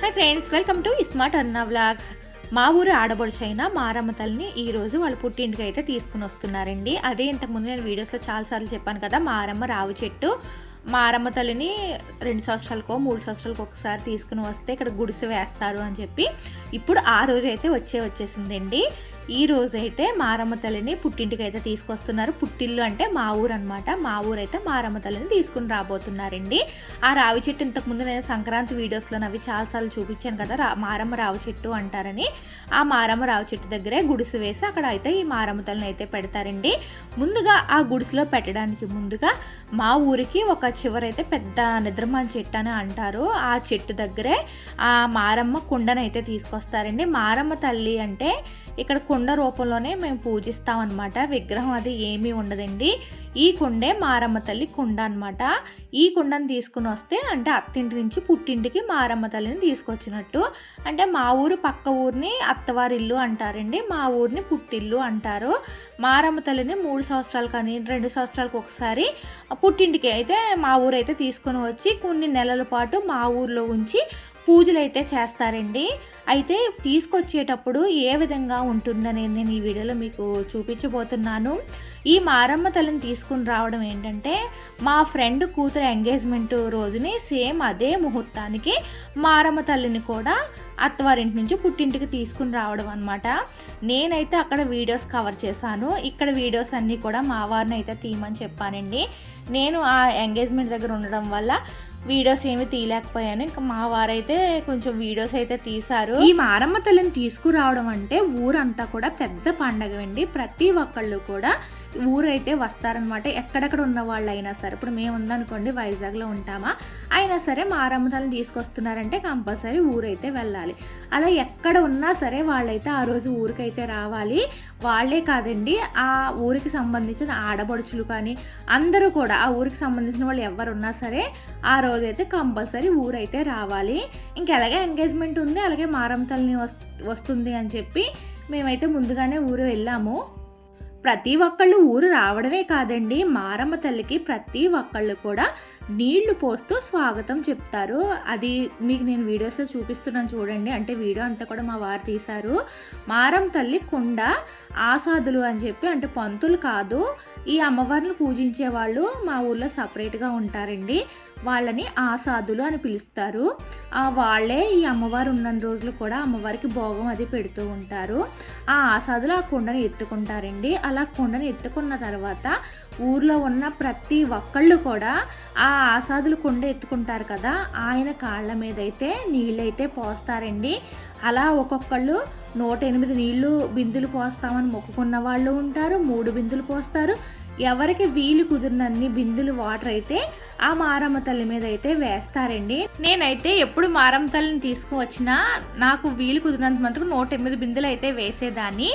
Hi friends welcome to smart Anna vlogs మా ఊరు ఆడబడుచైన మారమ్మ తల్లిని ఈరోజు వాళ్ళ పుట్టింటికి అయితే తీసుకుని వస్తున్నారండి. అదే ఇంతకుముందు నేను వీడియోస్లో చాలాసార్లు చెప్పాను కదా మారమ్మ రావి చెట్టు. మారమ్మ తల్లిని రెండు సంవత్సరాలకో మూడు సంవత్సరాలకు ఒకసారి తీసుకుని వస్తే ఇక్కడ గుడిసె వేస్తారు అని చెప్పి ఇప్పుడు ఆ రోజు అయితే వచ్చే వచ్చేసిందండి. ఈ రోజైతే మారమ్మ తల్లిని పుట్టింటికి అయితే తీసుకొస్తున్నారు. పుట్టిల్లు అంటే మా ఊరు అనమాట మా ఊరు అయితే మారమ్మ తల్లిని తీసుకుని రాబోతున్నారండి. ఆ రావి చెట్టు ఇంతకుముందు నేను సంక్రాంతి వీడియోస్లో అవి చాలాసార్లు చూపించాను కదా రా మారమ్మ రావి చెట్టు అంటారని. ఆ మారమ్మ రావి చెట్టు దగ్గరే గుడిసు వేసి అక్కడ అయితే ఈ మారమ్మ తల్లిని అయితే పెడతారండి. ముందుగా ఆ గుడిసెలో పెట్టడానికి ముందుగా మా ఊరికి ఒక చివరైతే పెద్ద నిద్రమాన్ చెట్టు అని అంటారు. ఆ చెట్టు దగ్గరే ఆ మారమ్మ కుండనైతే తీసుకొస్తారండి. మారమ్మ తల్లి అంటే ఇక్కడ కుండ రూపంలోనే మేము పూజిస్తామన్నమాట. విగ్రహం అది ఏమీ ఉండదండి. ఈ కుండే మారమ్మ తల్లి కుండ అనమాట ఈ కుండను తీసుకుని వస్తే అంటే అత్తింటి నుంచి పుట్టింటికి మారమ్మ తల్లిని తీసుకొచ్చినట్టు. అంటే మా ఊరు పక్క ఊరిని అత్తవారి ఇల్లు అంటారండి. మా ఊరిని పుట్టిల్లు అంటారు. మారమ్మ తల్లిని మూడు సంవత్సరాలు కానీ రెండు సంవత్సరాలకు ఒకసారి పుట్టింటికి అయితే మా ఊరు అయితే తీసుకొని వచ్చి కొన్ని నెలల పాటు మా ఊర్లో ఉంచి పూజలు అయితే చేస్తారండి. అయితే తీసుకొచ్చేటప్పుడు ఏ విధంగా ఉంటుందనేది నేను ఈ వీడియోలో మీకు చూపించబోతున్నాను. ఈ మారమ్మ తల్లిని తీసుకుని రావడం ఏంటంటే మా ఫ్రెండ్ కూతురు ఎంగేజ్మెంట్ రోజుని సేమ్ అదే ముహూర్తానికి మారమ్మ తల్లిని కూడా అత్తవారింటి నుంచి పుట్టింటికి తీసుకుని రావడం అనమాట నేనైతే అక్కడ వీడియోస్ కవర్ చేశాను. ఇక్కడ వీడియోస్ అన్నీ కూడా మా వారిని అయితే తీయమని చెప్పానండి. నేను ఆ ఎంగేజ్మెంట్ దగ్గర ఉండడం వల్ల వీడియోస్ ఏమి తీయలేకపోయాను. ఇంకా మా వారైతే కొంచెం వీడియోస్ అయితే తీశారు. ఈ మారమ్మ తల్లిని తీసుకురావడం అంటే ఊరంతా కూడా పెద్ద పండగ అండి ప్రతి ఒక్కళ్ళు కూడా ఊరైతే వస్తారనమాట ఎక్కడెక్కడ ఉన్న వాళ్ళు అయినా సరే. ఇప్పుడు మేము ఉందనుకోండి వైజాగ్లో ఉంటామా? అయినా సరే మారమ్మ తల్లిని తీసుకొస్తున్నారంటే కంపల్సరీ ఊరైతే వెళ్ళాలి. అలా ఎక్కడ ఉన్నా సరే వాళ్ళైతే ఆ రోజు ఊరికైతే రావాలి. వాళ్ళే కాదండి ఆ ఊరికి సంబంధించిన ఆడబడుచులు కానీ అందరూ కూడా ఆ ఊరికి సంబంధించిన వాళ్ళు ఎవరున్నా సరే ఆ రోజైతే కంపల్సరీ ఊరైతే రావాలి. ఇంకెలాగే ఎంగేజ్మెంట్ ఉంది అలాగే మారమ్మ తల్లిని వస్- వస్తుంది అని చెప్పి మేమైతే ముందుగానే ఊరు వెళ్ళాము. ప్రతి ఒక్కళ్ళు ఊరు రావడమే కాదండి మారమ్మ తల్లికి ప్రతి ఒక్కళ్ళు కూడా నీళ్ళు పోస్తూ స్వాగతం చెప్తారు. అది మీకు నేను వీడియోస్లో చూపిస్తున్నాను చూడండి అంటే వీడియో అంతా కూడా మా వారు తీశారు. మారం తల్లి కొండ ఆసాదులు అని చెప్పి అంటే పంతులు కాదు ఈ అమ్మవారిని పూజించే వాళ్ళు మా ఊర్లో సపరేట్గా ఉంటారండి. వాళ్ళని ఆసాదులు అని పిలుస్తారు. ఆ వాళ్ళే ఈ అమ్మవారు ఉన్న రోజులు కూడా అమ్మవారికి భోగం అది పెడుతూ ఉంటారు. ఆ ఆసాదులు ఆ కొండను ఎత్తుకుంటారండి. అలా కొండను ఎత్తుకున్న తర్వాత ఊర్లో ఉన్న ప్రతి ఒక్కళ్ళు కూడా ఆ ఆసాదులు కొండ ఎత్తుకుంటారు కదా ఆయన కాళ్ళ మీద అయితే నీళ్ళైతే పోస్తారండి. అలా ఒక్కొక్కళ్ళు నూట ఎనిమిది నీళ్ళు బిందులు పోస్తామని మొక్కుకున్న వాళ్ళు ఉంటారు మూడు బిందులు పోస్తారు. ఎవరికి వీలు కుదిరినన్ని బిందులు వాటర్ అయితే ఆ మారమ్మ తల్లి మీద అయితే వేస్తారండి. నేనైతే ఎప్పుడు మారమ్మ తల్లిని తీసుకువచ్చినా నాకు వీలు కుదిరినంత మటుకు నూట ఎనిమిది బిందులు అయితే వేసేదాన్ని.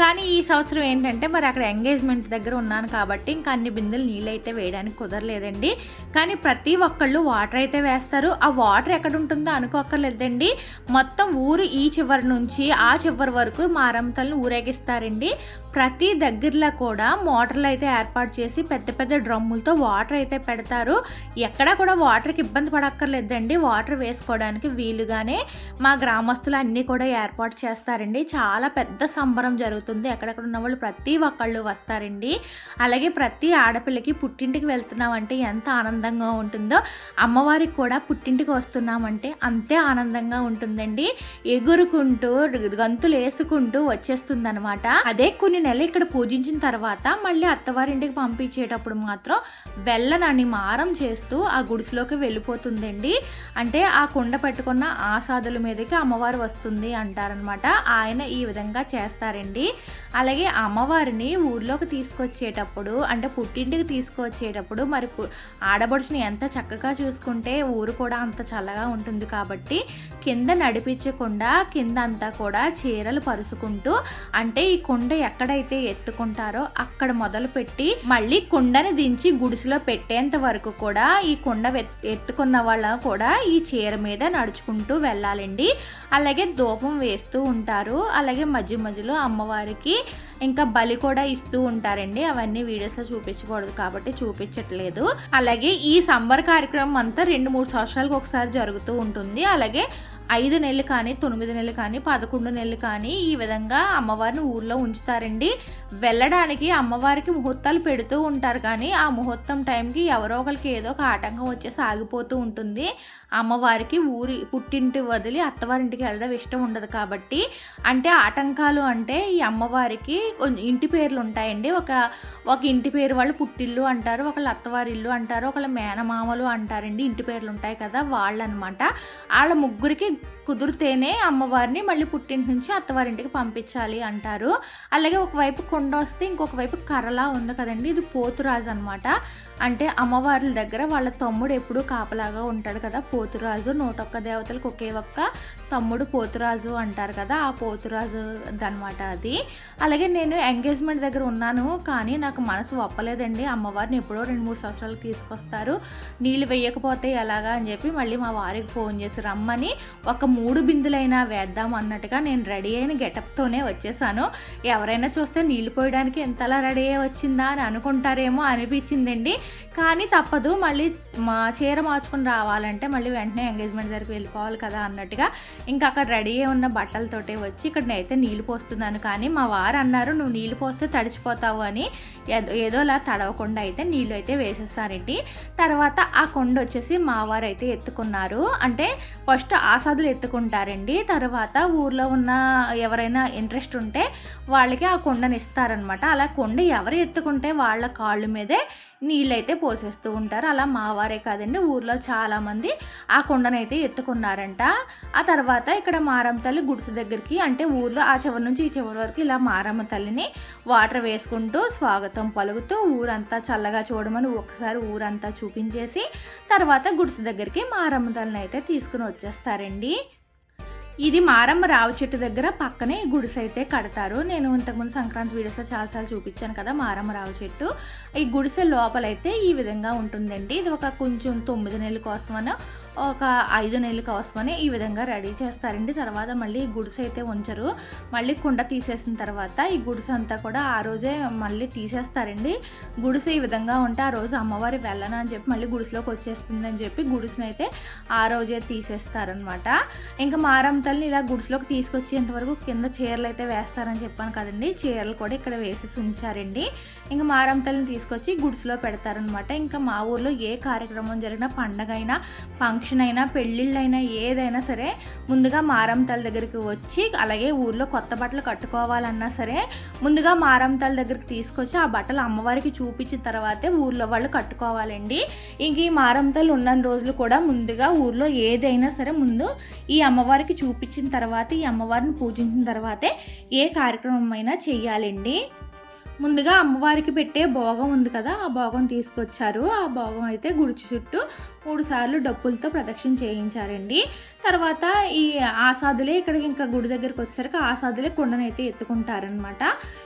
కానీ ఈ సంవత్సరం ఏంటంటే మరి అక్కడ ఎంగేజ్మెంట్ దగ్గర ఉన్నాను కాబట్టి ఇంకా అన్ని బిందెలు నీళ్ళు అయితే వేయడానికి కుదరలేదండి. కానీ ప్రతి ఒక్కళ్ళు వాటర్ అయితే వేస్తారు. ఆ వాటర్ ఎక్కడ ఉంటుందో అనుకోక్కర్లేదండి. మొత్తం ఊరు ఈ చివరి నుంచి ఆ చివరి వరకు మారంతలను ఊరేగిస్తారండి. ప్రతి దగ్గరలో కూడా మోటార్లు అయితే ఏర్పాటు చేసి పెద్ద పెద్ద డ్రమ్ములతో వాటర్ అయితే పెడతారు. ఎక్కడా కూడా వాటర్కి ఇబ్బంది పడక్కర్లేదండి. వాటర్ వేసుకోవడానికి వీలుగానే మా గ్రామస్తులు అన్నీ కూడా ఏర్పాటు చేస్తారండి. చాలా పెద్ద సంబరం జరుగుతుంది. ఎక్కడెక్కడ ఉన్న వాళ్ళు ప్రతి ఒక్కళ్ళు వస్తారండి. అలాగే ప్రతి ఆడపిల్లకి పుట్టింటికి వెళ్తున్నామంటే ఎంత ఆనందంగా ఉంటుందో అమ్మవారికి కూడా పుట్టింటికి వస్తున్నామంటే అంతే ఆనందంగా ఉంటుందండి. ఎగురుకుంటూ గంతులు వేసుకుంటూ వచ్చేస్తుంది అనమాట అదే కొన్ని నెలలు ఇక్కడ పూజించిన తర్వాత మళ్ళీ అత్తవారింటికి పంపించేటప్పుడు మాత్రం వెళ్ళనని మారం చేస్తూ ఆ గుడిసెలోకి వెళ్ళిపోతుందండి. అంటే ఆ కుండ పెట్టుకున్న ఆసాదుల మీదకి అమ్మవారు వస్తుంది అంటారనమాట ఆయన ఈ విధంగా చేస్తారండి. అలాగే అమ్మవారిని ఊర్లోకి తీసుకొచ్చేటప్పుడు అంటే పుట్టింటికి తీసుకొచ్చేటప్పుడు మరి ఆడబడుచుని ఎంత చక్కగా చూసుకుంటే ఊరు కూడా అంత చల్లగా ఉంటుంది కాబట్టి కింద నడిపించకుండా కింద అంతా కూడా చీరలు పరుచుకుంటూ అంటే ఈ కుండ ఎక్కడైతే ఎత్తుకుంటారో అక్కడ మొదలుపెట్టి మళ్ళీ కుండని దించి గుడిసెలో పెట్టేంత వరకు కూడా ఈ కుండ ఎత్తుకున్న వాళ్ళ కూడా ఈ చీర మీద నడుచుకుంటూ వెళ్ళాలండి. అలాగే ధూపం వేస్తూ ఉంటారు. అలాగే మధ్య మధ్యలో వారికి ఇంకా బలి కూడా ఇస్తూ ఉంటారండి. అవన్నీ వీడియోస్లో చూపించకూడదు కాబట్టి చూపించట్లేదు. అలాగే ఈ సంబర్ కార్యక్రమం అంతా రెండు మూడు సంవత్సరాలకు ఒకసారి జరుగుతూ ఉంటుంది. అలాగే ఐదు నెలలు కానీ తొమ్మిది నెలలు కానీ పదకొండు నెలలు కానీ ఈ విధంగా అమ్మవారిని ఊర్లో ఉంచుతారండి. వెళ్ళడానికి అమ్మవారికి ముహూర్తాలు పెడుతూ ఉంటారు. కానీ ఆ ముహూర్తం టైంకి ఎవరో ఒకరికి ఏదో ఒక ఆటంకం వచ్చేసి ఆగిపోతూ ఉంటుంది. అమ్మవారికి ఊరి పుట్టింటి వదిలి అత్తవారింటికి వెళ్ళడం ఇష్టం ఉండదు కాబట్టి. అంటే ఆటంకాలు అంటే ఈ అమ్మవారికి కొన్ని ఇంటి పేర్లు ఉంటాయండి. ఒక ఒక ఇంటి పేరు వాళ్ళు పుట్టిల్లు అంటారు ఒకళ్ళు అత్తవారి ఇల్లు అంటారు ఒకళ్ళ మేనమామలు అంటారండి. ఇంటి పేర్లు ఉంటాయి కదా వాళ్ళు అనమాట వాళ్ళ ముగ్గురికి కుదిరితేనే అమ్మవారిని మళ్ళీ పుట్టింటి నుంచి అత్తవారింటికి పంపించాలి అంటారు. అలాగే ఒకవైపు కొండ వస్తే ఇంకొక వైపు కర్రలా ఉంది కదండి. ఇది పోతురాజు అనమాట అంటే అమ్మవార్ల దగ్గర వాళ్ళ తమ్ముడు ఎప్పుడూ కాపలాగా ఉంటాడు కదా. పోతురాజు నూటొక్క దేవతలకు ఒకే ఒక్క తమ్ముడు పోతురాజు అంటారు కదా. ఆ పోతురాజు అనమాట అది. అలాగే నేను ఎంగేజ్మెంట్ దగ్గర ఉన్నాను కానీ నాకు మనసు ఒప్పలేదండి. అమ్మవారిని ఎప్పుడో రెండు మూడు సంవత్సరాలు తీసుకొస్తారు. నీళ్ళు వేయకపోతే ఎలాగా అని చెప్పి మళ్ళీ మా వారికి ఫోన్ చేసి రమ్మని ఒక మూడు బిందులైనా వేద్దాం అన్నట్టుగా నేను రెడీ అయిన గెటప్తోనే వచ్చేసాను. ఎవరైనా చూస్తే నీళ్ళు పోయడానికి ఎంతలా రెడీ అయ్యి వచ్చిందా అని అనుకుంటారేమో అనిపించిందండి. కానీ తప్పదు మళ్ళీ మా చీర మార్చుకుని రావాలంటే మళ్ళీ వెంటనే ఎంగేజ్మెంట్ దగ్గరికి వెళ్ళిపోవాలి కదా అన్నట్టుగా ఇంకా అక్కడ రెడీ అయి ఉన్న బట్టలతోటే వచ్చి ఇక్కడ నేనైతే నీళ్ళు పోస్తున్నాను. కానీ మా వారు అన్నారు నువ్వు నీళ్ళు పోస్తే తడిచిపోతావు అని ఏదోలా తడవకుండా అయితే నీళ్ళు అయితే వేసేసారండి తర్వాత ఆ కొండ వచ్చేసి మా వారు అయితే ఎత్తుకున్నారు. అంటే ఫస్ట్ ఆసాదులు ఎత్తుకుంటారండి. తర్వాత ఊర్లో ఉన్న ఎవరైనా ఇంట్రెస్ట్ ఉంటే వాళ్ళకి ఆ కొండని ఇస్తారనమాట అలా కొండ ఎవరు ఎత్తుకుంటే వాళ్ళ కాళ్ళ మీదే నీళ్ళైతే పోసేస్తూ ఉంటారు. అలా మావారే కాదండి ఊర్లో చాలామంది ఆ కొండనైతే ఎత్తుకున్నారంట. ఆ తర్వాత ఇక్కడ మారమ్మ తల్లి గుడిసె దగ్గరికి అంటే ఊర్లో ఆ చివరి నుంచి ఈ చివరి వరకు ఇలా మారమ్మ తల్లిని వాటర్ వేసుకుంటూ స్వాగతం పలుకుతూ ఊరంతా చల్లగా చూడమని ఒకసారి ఊరంతా చూపించేసి తర్వాత గుడిసె దగ్గరికి మారమ్మ తల్లిని అయితే తీసుకుని వచ్చేస్తారండి. ఇది మారమ్మ రావి చెట్టు దగ్గర పక్కనే గుడిసె అయితే కడతారు. నేను ఇంతకుముందు సంక్రాంతి వీడియోస్లో చాలాసార్లు చూపించాను కదా మారమ్మ రావి చెట్టు. ఈ గుడిసె లోపలైతే ఈ విధంగా ఉంటుందండి. ఇది ఒక కొంచెం తొమ్మిది నెలల కోసమనో ఒక ఐదు నెలలు కోసమని ఈ విధంగా రెడీ చేస్తారండి. తర్వాత మళ్ళీ ఈ గుడిసె అయితే ఉంచరు. మళ్ళీ కుండ తీసేసిన తర్వాత ఈ గుడిసె అంతా కూడా ఆ రోజే మళ్ళీ తీసేస్తారండి. గుడిసె ఈ విధంగా ఉంటే ఆ రోజు అమ్మవారి వెళ్ళను అని చెప్పి మళ్ళీ గుడిసెలోకి వచ్చేస్తుంది అని చెప్పి గుడిసెని అయితే ఆ రోజే తీసేస్తారనమాట ఇంకా మారం తల్లిని ఇలా గుడిసెలోకి తీసుకొచ్చేంత వరకు కింద చీరలు అయితే వేస్తారని చెప్పాను కదండి. చీరలు కూడా ఇక్కడ వేసేసి ఉంచారండి. ఇంకా మారం తల్లిని తీసుకొచ్చి గుడిసెలో పెడతారనమాట ఇంకా మా ఊర్లో ఏ కార్యక్రమం జరిగినా పండగ అయినా ఫంక్షన్ ఫంక్షన్ అయినా పెళ్ళిళ్ళైనా ఏదైనా సరే ముందుగా మారం దగ్గరికి వచ్చి అలాగే ఊర్లో కొత్త బట్టలు కట్టుకోవాలన్నా సరే ముందుగా మారం దగ్గరికి తీసుకొచ్చి ఆ బట్టలు అమ్మవారికి చూపించిన తర్వాతే ఊర్లో వాళ్ళు కట్టుకోవాలండి. ఇంక ఈ మారం ఉన్న రోజులు కూడా ముందుగా ఊర్లో ఏదైనా సరే ముందు ఈ అమ్మవారికి చూపించిన తర్వాత ఈ అమ్మవారిని పూజించిన తర్వాతే ఏ కార్యక్రమం అయినా చేయాలండి ముందుగా అమ్మవారికి పెట్టే భోగం ఉంది కదా ఆ భోగం తీసుకొచ్చారు. ఆ భోగం అయితే గుడిచి చుట్టూ మూడు సార్లు డప్పులతో ప్రదక్షిణ చేయించారండి. తర్వాత ఈ ఆసాదులే ఇక్కడికి ఇంకా గుడి దగ్గరికి వచ్చేసరికి ఆసాదులే కుండనైతే ఎత్తుకుంటారనమాట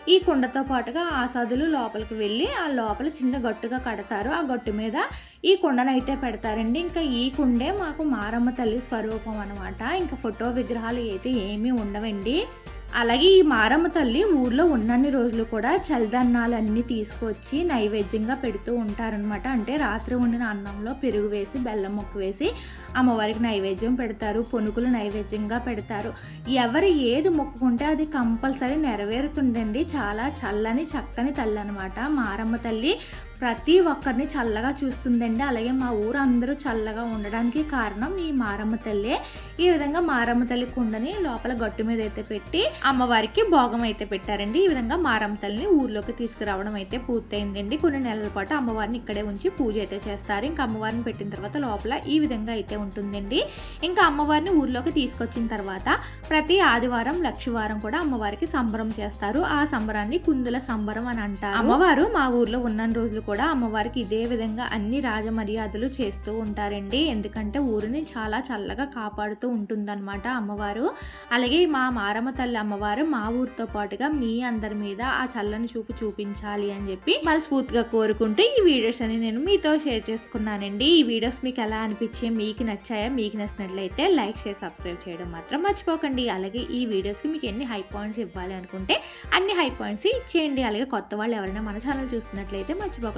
ఈ కుండతో పాటుగా ఆసాదులు లోపలికి వెళ్ళి ఆ లోపల చిన్న గట్టుగా కడతారు. ఆ గట్టు మీద ఈ కుండనైతే పెడతారండి. ఇంకా ఈ కుండే మాకు మారమ్మ తల్లి స్వరూపం అనమాట ఇంకా ఫోటో విగ్రహాలు అయితే ఏమీ ఉండవండి. అలాగే ఈ మారమ్మ తల్లి ఊర్లో ఉన్నన్ని రోజులు కూడా చలిదన్నాలన్నీ తీసుకొచ్చి నైవేద్యంగా పెడుతూ ఉంటారనమాట అంటే రాత్రి వండిన అన్నంలో పెరుగు వేసి బెల్లం ముక్క వేసి అమ్మవారికి నైవేద్యం పెడతారు. పొనుకులు నైవేద్యంగా పెడతారు. ఎవరు ఏది మొక్కుకుంటే అది కంపల్సరీ నెరవేరుతుందండి. చాలా చల్లని చక్కని తల్లి అనమాట మారమ్మ తల్లి. ప్రతి ఒక్కరిని చల్లగా చూస్తుందండి. అలాగే మా ఊరు అందరూ చల్లగా ఉండడానికి కారణం ఈ మారమ్మ తల్లే. ఈ విధంగా మారమ్మ తల్లి కుండని లోపల గట్టు మీద అయితే పెట్టి అమ్మవారికి భోగం అయితే పెట్టారండి. ఈ విధంగా మారమ్మ తల్లిని ఊర్లోకి తీసుకురావడం అయితే పూర్తయిందండి. కొన్ని నెలల పాటు అమ్మవారిని ఇక్కడే ఉంచి పూజ అయితే చేస్తారు. ఇంకా అమ్మవారిని పెట్టిన తర్వాత లోపల ఈ విధంగా అయితే ఉంటుందండి. ఇంకా అమ్మవారిని ఊర్లోకి తీసుకొచ్చిన తర్వాత ప్రతి ఆదివారం లక్షవారం కూడా అమ్మవారికి సంబరం చేస్తారు. ఆ సంబరాన్ని కుందుల సంబరం అని అంటారు. అమ్మవారు మా ఊర్లో ఉన్న రోజులు కూడా అమ్మవారికి ఇదే విధంగా అన్ని రాజమర్యాదలు చేస్తూ ఉంటారండి. ఎందుకంటే ఊరిని చాలా చల్లగా కాపాడుతూ ఉంటుందన్నమాట అమ్మవారు. అలాగే మా మారమ్మ తల్లి అమ్మవారు మా ఊరితో పాటుగా మీ అందరి మీద ఆ చల్లని చూపు చూపించాలి అని చెప్పి మనస్ఫూర్తిగా కోరుకుంటూ ఈ వీడియోస్ అని నేను మీతో షేర్ చేసుకున్నానండి. ఈ వీడియోస్ మీకు ఎలా అనిపించాయి మీకు నచ్చాయా మీకు నచ్చినట్లయితే లైక్ షేర్ సబ్స్క్రైబ్ చేయడం మాత్రం మర్చిపోకండి. అలాగే ఈ వీడియోస్కి మీకు ఎన్ని హై పాయింట్స్ ఇవ్వాలి అనుకుంటే అన్ని హై పాయింట్స్ ఇచ్చేయండి. అలాగే కొత్త వాళ్ళు ఎవరైనా మన ఛానల్ చూస్తున్నట్లయితే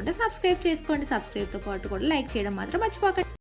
మర్చిపోకుండా సబ్స్క్రైబ్ చేసుకోండి. సబ్స్క్రైబ్తో పాటు కూడా లైక్ చేయడం మాత్రం మర్చిపోకండి.